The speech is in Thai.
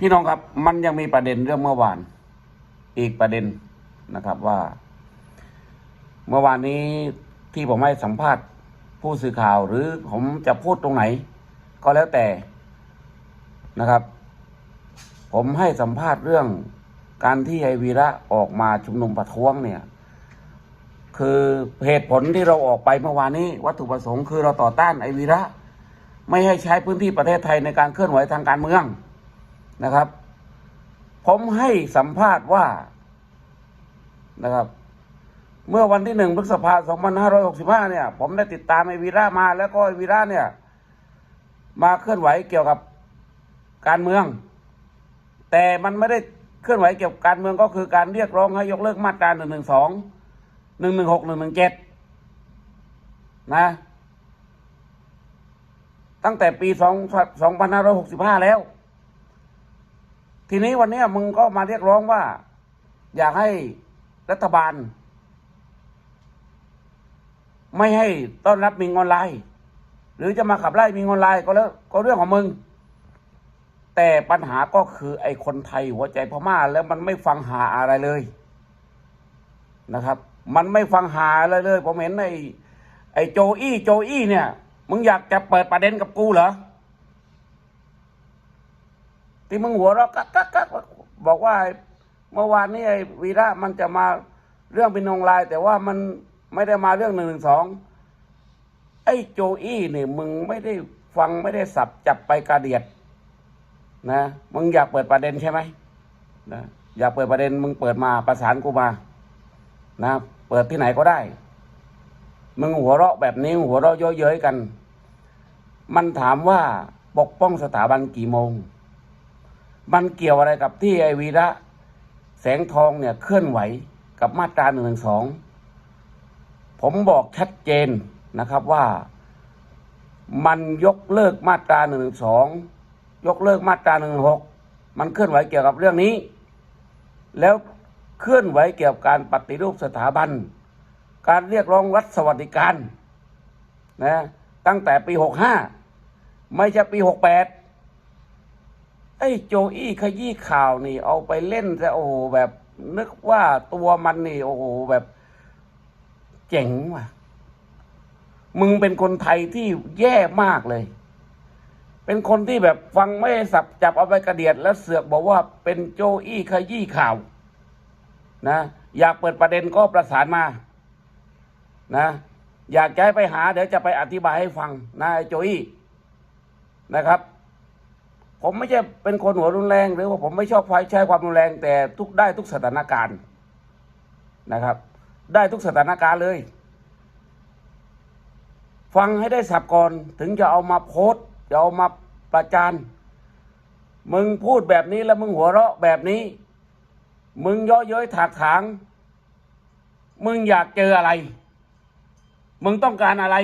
พี่น้องครับมันยังมีประเด็นเรื่องเมื่อวาน อีกประเด็นนะครับว่า เมื่อวานนี้ที่ผมให้สัมภาษณ์ผู้สื่อข่าวหรือผมจะพูดตรงไหน ก็แล้วแต่นะครับ ผมให้สัมภาษณ์เรื่องการที่ไอวีระออกมาชุมนุมประท้วงเนี่ย คือเหตุผลที่เราออกไปเมื่อวานนี้ วัตถุประสงค์คือเราต่อต้านไอวีระ ไม่ให้ใช้พื้นที่ประเทศไทยในการเคลื่อนไหวทางการเมือง นะครับ ผมให้สัมภาษณ์ว่านะครับ เมื่อวันที่หนึ่งพฤษภาสองพันห้าร้อยหกสิบห้าเนี่ย ผมได้ติดตามไอวีระมาแล้วก็ไอวีระเนี่ย มาเคลื่อนไหวเกี่ยวกับการเมือง แต่มันไม่ได้เคลื่อนไหวเกี่ยวกับการเมืองก็คือการเรียกร้องให้ยกเลิกมาตราหนึ่งหนึ่งสองหนึ่งหนึ่งหกหนึ่งหนึ่งเจ็ดนะ ตั้งแต่ปีสองสองพันห้าร้อยหกสิบห้าแล้ว ทีนี้วันนี้มึงก็มาเรียกร้องว่า อยากให้รัฐบาล ไม่ให้ต้อนรับมิงออนไลน์ หรือจะมาขับไล่มิงออนไลน์ก็แล้วก็เรื่องของมึง แต่ปัญหาก็คือไอ้คนไทยหัวใจพม่าแล้วมันไม่ฟังหาอะไรเลยนะครับ มันไม่ฟังหาอะไรเลยผมเห็นไอ้ไอ้โจอี้โจอี้เนี่ย มึงอยากจะเปิดประเด็นกับกูเหรอ ที่มึงหัวเราะกักกักกักบอกว่าเมื่อวานนี้ไอ้วีระมันจะมาเรื่องบินองไลน์แต่ว่ามันไม่ได้มาเรื่องหนึ่งหนึ่งสองไอ้โจอี้เนี่ยมึงไม่ได้ฟังไม่ได้สับจับไปกระเดียด นะมึงอยากเปิดประเด็นใช่ไหมนะอยากเปิดประเด็นมึงเปิดมาประสานกูมานะเปิดที่ไหนก็ได้ มึงหัวเราะแบบนี้หัวเราะเยอะเย้ยกัน มันถามว่าปกป้องสถาบันกี่โมง มันเกี่ยวอะไรกับที่ไอวีระแสงทองเนี่ยเคลื่อนไหวกับมาตราหนึ่งหนึ่งสองผมบอกชัดเจนนะครับว่ามันยกเลิกมาตราหนึ่งหนึ่งสองยกเลิกมาตราหนึ่งหกมันเคลื่อนไหวเกี่ยวกับเรื่องนี้ แล้วเคลื่อนไหวเกี่ยวกับการปฏิรูปสถาบัน การเรียกร้องรัฐสวัสดิการนะตั้งแต่ปีหกห้าไม่ใช่ปีหกแปด ไอ้โจอี้ขยี้ข่าวนี่ เอาไปเล่นแต่โอ้โหแบบนึกว่าตัวมันนี่โอ้โหแบบเจ๋งว่ะ มึงเป็นคนไทยที่แย่มากเลย เป็นคนที่แบบฟังไม่สับจับเอาไปกระเดียด แล้วเสือกบอกว่าเป็นโจอี้ขยี้ข่าว นะ อยากเปิดประเด็นก็ประสานมา นะ อยากจะให้ไปหา เดี๋ยวจะไปอธิบายให้ฟังนะโจอี้นะครับ ผมไม่ใช่เป็นคนหัวรุนแรง หรือว่าผมไม่ชอบใช้ความรุนแรง แต่ทุกได้ทุกสถานการณ์นะครับ ได้ทุกสถานการณ์เลย ฟังให้ได้สับก่อนถึงจะเอามาโพสจะเอามาประจานมึงพูดแบบนี้แล้วมึงหัวเราะแบบนี้ มึงย่อเย้ยถากถาง มึงอยากเจออะไร มึงต้องการอะไร